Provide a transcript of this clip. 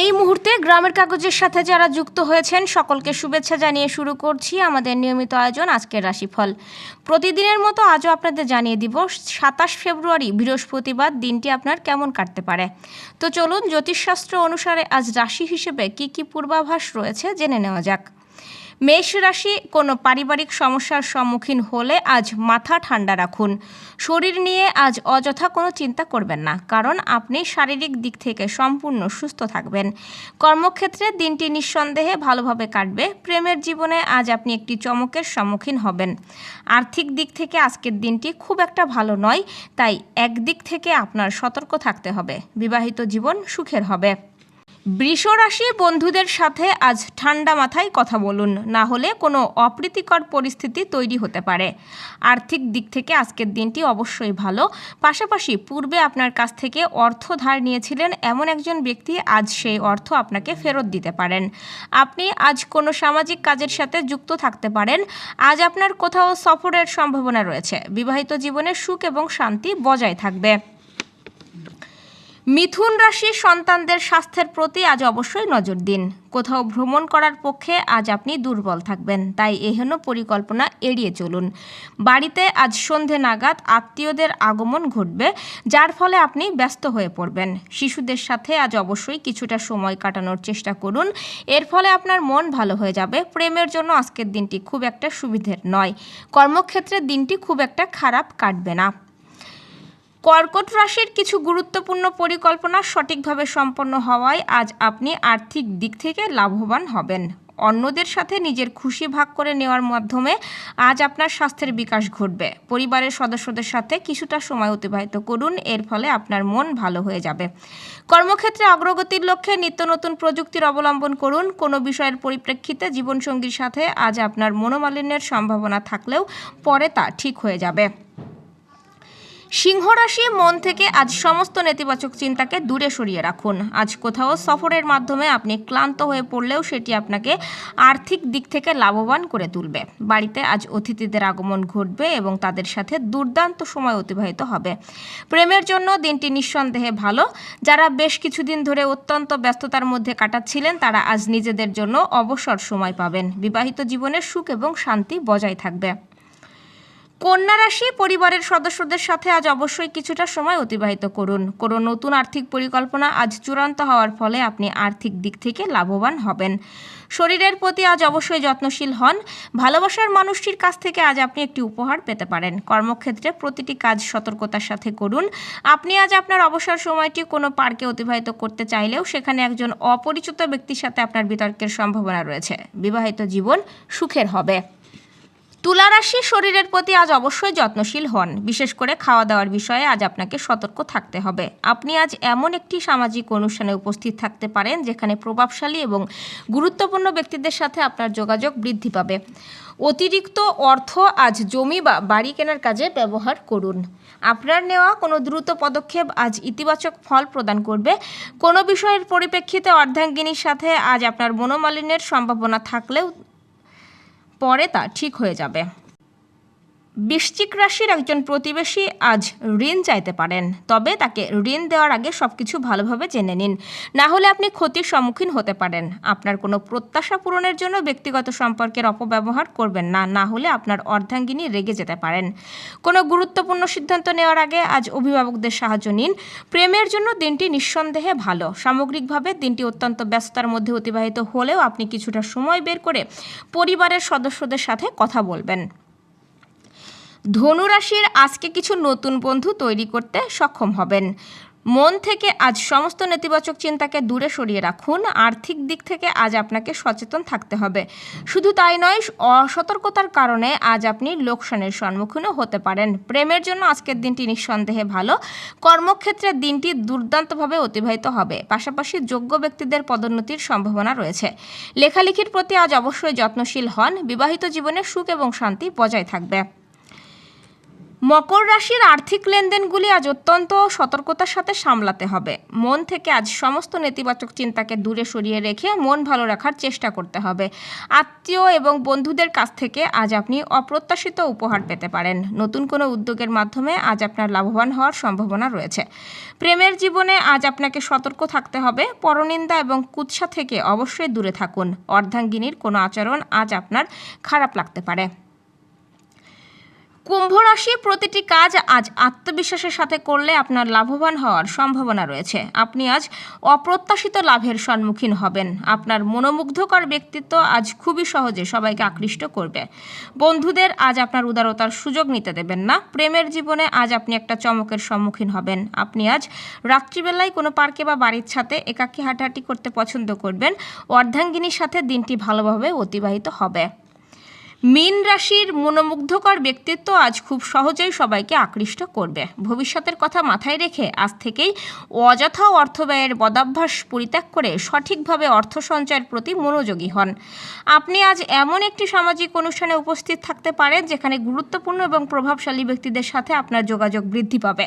এই মুহূর্তে গ্রামের কাগজের সাথে যারা যুক্ত হয়েছেন, সকলকে শুভেচ্ছা জানিয়ে শুরু করছি আমাদের নিয়মিত আয়োজন আজকের রাশিফল। প্রতিদিনের মতো আজও আপনাদের জানিয়ে দিব, সাতাশ ফেব্রুয়ারি, বৃহস্পতিবার দিনটি আপনার কেমন কাটতে পারে? তো চলুন, জ্যোতিষশাস্ত্র অনুসারে আজ রাশি হিসেবে কি কি পূর্বাভাস রয়েছে জেনে নেওয়া যাক। মেষ রাশি কোনো পারিবারিক সমস্যার সম্মুখীন হলে আজ মাথা ঠান্ডা রাখুন। শরীর নিয়ে আজ অযথা কোনো চিন্তা করবেন না, কারণ আপনি শারীরিক দিক থেকে সম্পূর্ণ সুস্থ থাকবেন। কর্মক্ষেত্রে দিনটি নিঃসন্দেহে ভালোভাবে কাটবে। প্রেমের জীবনে আজ আপনি একটি চমকের সম্মুখীন হবেন। আর্থিক দিক থেকে আজকের দিনটি খুব একটা ভালো নয়, তাই একদিক থেকে আপনার সতর্ক থাকতে হবে। বিবাহিত জীবন সুখের হবে। বৃষ রাশি বন্ধুদের সাথে আজ ঠান্ডা মাথায় কথা বলুন। না হলে কোনো অপ্রীতিকর পরিস্থিতি তৈরি হতে পারে। আর্থিক দিক থেকে আজকের দিনটি অবশ্যই ভালো। পাশাপাশি পূর্বে আপনার কাছ থেকে অর্থ ধার নিয়েছিলেন এমন একজন ব্যক্তি, আজ সেই অর্থ আপনাকে ফেরত দিতে পারেন। আপনি আজ কোনো সামাজিক কাজের সাথে যুক্ত থাকতে পারেন। আজ আপনার কোথাও সফরের সম্ভাবনা রয়েছে। বিবাহিত জীবনে সুখ এবং শান্তি বজায় থাকবে। মিথুন রাশির সন্তানদের স্বাস্থ্যের প্রতি আজ অবশ্যই নজর দিন। কোথাও ভ্রমণ করার পক্ষে আজ আপনি দুর্বল থাকবেন, তাই এহেন পরিকল্পনা এড়িয়ে চলুন। বাড়িতে আজ সন্ধে নাগাদ আত্মীয়দের আগমন ঘটবে, যার ফলে আপনি ব্যস্ত হয়ে পড়বেন। শিশুদের সাথে আজ অবশ্যই কিছুটা সময় কাটানোর চেষ্টা করুন, এর ফলে আপনার মন ভালো হয়ে যাবে। প্রেমের জন্য আজকের দিনটি খুব একটা সুবিধের নয়। কর্মক্ষেত্রে দিনটি খুব একটা খারাপ কাটবে না। কর্কট রাশির কিছু গুরুত্বপূর্ণ পরিকল্পনা সঠিকভাবে সম্পন্ন হওয়ায় আজ আপনি আর্থিক দিক থেকে লাভবান হবেন। অন্যদের সাথে নিজের খুশি ভাগ করে নেওয়ার মাধ্যমে আজ আপনার স্বাস্থ্যের বিকাশ ঘটবে। পরিবারের সদস্যদের সাথে কিছুটা সময় অতিবাহিত করুন, এর ফলে আপনার মন ভালো হয়ে যাবে। কর্মক্ষেত্রে অগ্রগতির লক্ষ্যে নিত্য নতুন প্রযুক্তির অবলম্বন করুন। কোনো বিষয়ের পরিপ্রেক্ষিতে জীবনসঙ্গীর সাথে আজ আপনার মনোমালিন্যের সম্ভাবনা থাকলেও পরে তা ঠিক হয়ে যাবে। সিংহ রাশি মন থেকে আজ সমস্ত নেতিবাচক চিন্তাকে দূরে সরিয়ে রাখুন। আজ কোথাও সফরের মাধ্যমে আপনি ক্লান্ত হয়ে পড়লেও সেটি আপনাকে আর্থিক দিক থেকে লাভবান করে তুলবে। বাড়িতে আজ অতিথিদের আগমন ঘটবে এবং তাদের সাথে দুর্দান্ত সময় অতিবাহিত হবে। প্রেমের জন্য দিনটি নিঃসন্দেহে ভালো। যারা বেশ কিছুদিন ধরে অত্যন্ত ব্যস্ততার মধ্যে কাটাচ্ছিলেন, তারা আজ নিজেদের জন্য অবসর সময় পাবেন। বিবাহিত জীবনে সুখ এবং শান্তি বজায় থাকবে। কন্যা রাশি পরিবারের সদস্যদের সাথে আজ অবশ্যই কিছুটা সময় অতিবাহিত করুন। কোনো নতুন আর্থিক পরিকল্পনা আজ চূড়ান্ত হওয়ার ফলে আপনি আর্থিক দিক থেকে লাভবান হবেন। শরীরের প্রতি আজ অবশ্যই যত্নশীল হন। ভালোবাসার মানুষটির কাছ থেকে আজ আপনি একটি উপহার পেতে পারেন। কর্মক্ষেত্রে প্রতিটি কাজ সতর্কতার সাথে করুন। আপনি আজ আপনার অবসর সময়টি কোনো পার্কে অতিবাহিত করতে চাইলেও সেখানে একজন অপরিচিত ব্যক্তির সাথে আপনার বিতর্কের সম্ভাবনা রয়েছে। বিবাহিত জীবন সুখের হবে। তুলা রাশি শরীরের প্রতি আজ অবশ্যই যত্নশীল হন। বিশেষ করে খাওয়া দাওয়ার বিষয়ে আজ আপনাকে সতর্ক থাকতে হবে। আপনি আজ এমন একটি সামাজিক অনুষ্ঠানে উপস্থিত থাকতে পারেন, যেখানে প্রভাবশালী এবং গুরুত্বপূর্ণ ব্যক্তিদের সাথে আপনার যোগাযোগ বৃদ্ধি পাবে। অতিরিক্ত অর্থ আজ জমি বা বাড়ি কেনার কাজে ব্যবহার করুন। আপনার নেওয়া কোনো দ্রুত পদক্ষেপ আজ ইতিবাচক ফল প্রদান করবে। কোনো বিষয়ের পরিপ্রেক্ষিতে অর্ধাঙ্গিনীর সাথে আজ আপনার মনোমালিন্যের সম্ভাবনা থাকলেও পরে তা ঠিক হয়ে যাবে। বৃশ্চিক রাশির একজন প্রতিবেশী আজ ঋণ চাইতে পারেন, তবে তাকে ঋণ দেওয়ার আগে সব কিছু ভালোভাবে জেনে নিন। না হলে আপনি ক্ষতির সম্মুখীন হতে পারেন। আপনার কোনো প্রত্যাশা পূরণের জন্য ব্যক্তিগত সম্পর্কের অপব্যবহার করবেন না না হলে আপনার অর্ধাঙ্গিনী রেগে যেতে পারেন। কোনো গুরুত্বপূর্ণ সিদ্ধান্ত নেওয়ার আগে আজ অভিভাবকদের সাহায্য নিন। প্রেমের জন্য দিনটি নিঃসন্দেহে ভালো। সামগ্রিকভাবে দিনটি অত্যন্ত ব্যস্ততার মধ্যে অতিবাহিত হলেও আপনি কিছুটা সময় বের করে পরিবারের সদস্যদের সাথে কথা বলবেন। ধনুরাশির আজকে কিছু নতুন বন্ধু তৈরি করতে সক্ষম হবেন। মন থেকে আজ সমস্ত নেতিবাচক চিন্তাকে দূরে সরিয়ে রাখুন। আর্থিক দিক থেকে আজ আপনাকে সচেতন থাকতে হবে। শুধু তাই নয়, অসতর্কতার কারণে আজ আপনি লোকসানের সম্মুখীনও হতে পারেন। প্রেমের জন্য আজকের দিনটি নিঃসন্দেহে ভালো। কর্মক্ষেত্রে দিনটি দুর্দান্তভাবে অতিবাহিত হবে। পাশাপাশি যোগ্য ব্যক্তিদের পদোন্নতির সম্ভাবনা রয়েছে। লেখালেখির প্রতি আজ অবশ্যই যত্নশীল হন। বিবাহিত জীবনে সুখ এবং শান্তি বজায় থাকবে। মকর রাশির আর্থিক লেনদেনগুলি আজ অত্যন্ত সতর্কতার সাথে সামলাতে হবে। মন থেকে আজ সমস্ত নেতিবাচক চিন্তাকে দূরে সরিয়ে রেখে মন ভালো রাখার চেষ্টা করতে হবে। আত্মীয় এবং বন্ধুদের কাছ থেকে আজ আপনি অপ্রত্যাশিত উপহার পেতে পারেন। নতুন কোনো উদ্যোগের মাধ্যমে আজ আপনার লাভবান হওয়ার সম্ভাবনা রয়েছে। প্রেমের জীবনে আজ আপনাকে সতর্ক থাকতে হবে। পরনিন্দা এবং কুৎসা থেকে অবশ্যই দূরে থাকুন। অর্ধাঙ্গিনীর কোনো আচরণ আজ আপনার খারাপ লাগতে পারে। কুম্ভ রাশি প্রতিটি কাজ আজ আত্মবিশ্বাসের সাথে করলে আপনার লাভবান হওয়ার সম্ভাবনা রয়েছে। আপনি আজ অপ্রত্যাশিত লাভের সম্মুখীন হবেন। আপনার মনোমুগ্ধকর ব্যক্তিত্ব আজ খুবই সহজে সবাইকে আকৃষ্ট করবে। বন্ধুদের আজ আপনার উদারতার সুযোগ নিতে দেবেন না। প্রেমের জীবনে আজ আপনি একটা চমকের সম্মুখীন হবেন। আপনি আজ রাত্রিবেলায় কোনো পার্কে বা বাড়ির ছাতে একাকী হাঁটাহাঁটি করতে পছন্দ করবেন। অর্ধাঙ্গিনীর সাথে দিনটি ভালোভাবে অতিবাহিত হবে। মীন রাশির মনোমুগ্ধকর ব্যক্তিত্ব আজ খুব সহজেই সবাইকে আকৃষ্ট করবে। ভবিষ্যতের কথা মাথায় রেখে আজ থেকেই অযথা অর্থ ব্যয়ের বদাভ্যাস পরিত্যাগ করে সঠিকভাবে অর্থ সঞ্চয়ের প্রতি মনোযোগী হন। আপনি আজ এমন একটি সামাজিক অনুষ্ঠানে উপস্থিত থাকতে পারেন, যেখানে গুরুত্বপূর্ণ এবং প্রভাবশালী ব্যক্তিদের সাথে আপনার যোগাযোগ বৃদ্ধি পাবে।